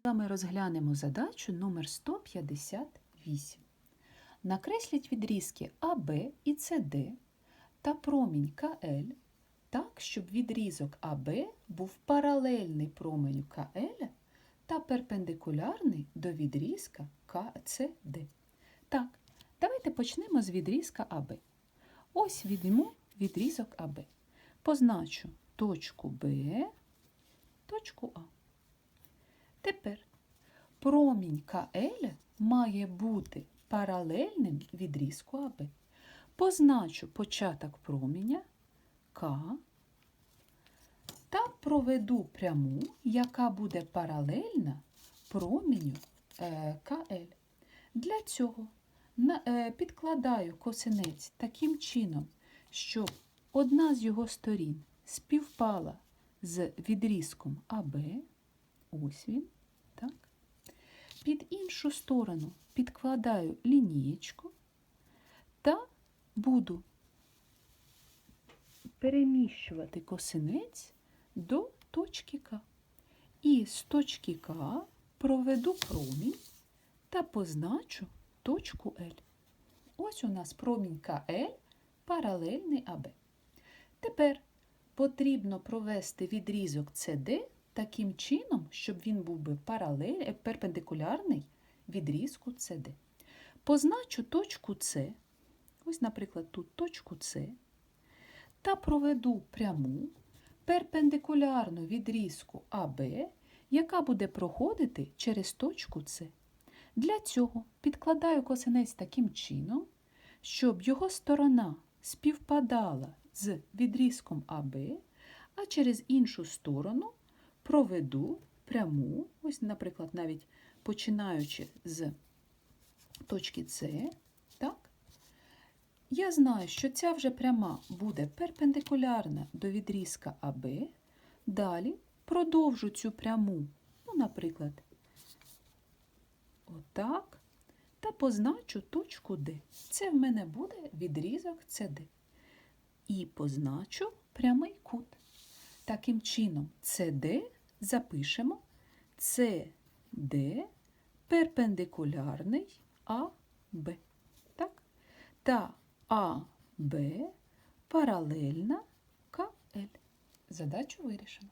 з вами розглянемо задачу номер 158. Накресліть відрізки АБ і СД та промінь КЛ так, щоб відрізок АБ був паралельний променю КЛ та перпендикулярний до відрізка КЦД. Так, давайте почнемо з відрізка АБ. Ось візьму відрізок АБ. Позначу точку Б, точку А. Тепер промінь КЛ має бути паралельним відрізку АБ. Позначу початок проміня К та проведу пряму, яка буде паралельна проміню е, КЛ. Для цього е, підкладаю косинець таким чином, щоб одна з його сторін співпала з відрізком АБ. Ось він. Під іншу сторону підкладаю лінієчку та буду переміщувати косинець до точки К. І з точки К проведу промінь та позначу точку L. Ось у нас промінь КЛ паралельний АБ. Тепер потрібно провести відрізок CD таким чином, щоб він був би паралель, е, перпендикулярний відрізку CD. Позначу точку С, ось, наприклад, тут точку С, та проведу пряму перпендикулярну відрізку АБ, яка буде проходити через точку С. Для цього підкладаю косинець таким чином, щоб його сторона співпадала з відрізком АБ, а через іншу сторону проведу пряму, ось, наприклад, навіть починаючи з точки С, так? Я знаю, що ця вже пряма буде перпендикулярна до відрізка АБ. Далі продовжу цю пряму, ну, наприклад, отак, та позначу точку Д. Це в мене буде відрізок CD. І позначу прямий кут. Таким чином, CD запишемо CD перпендикулярний АБ. Так? Та АБ паралельна КЛ. Задачу вирішено.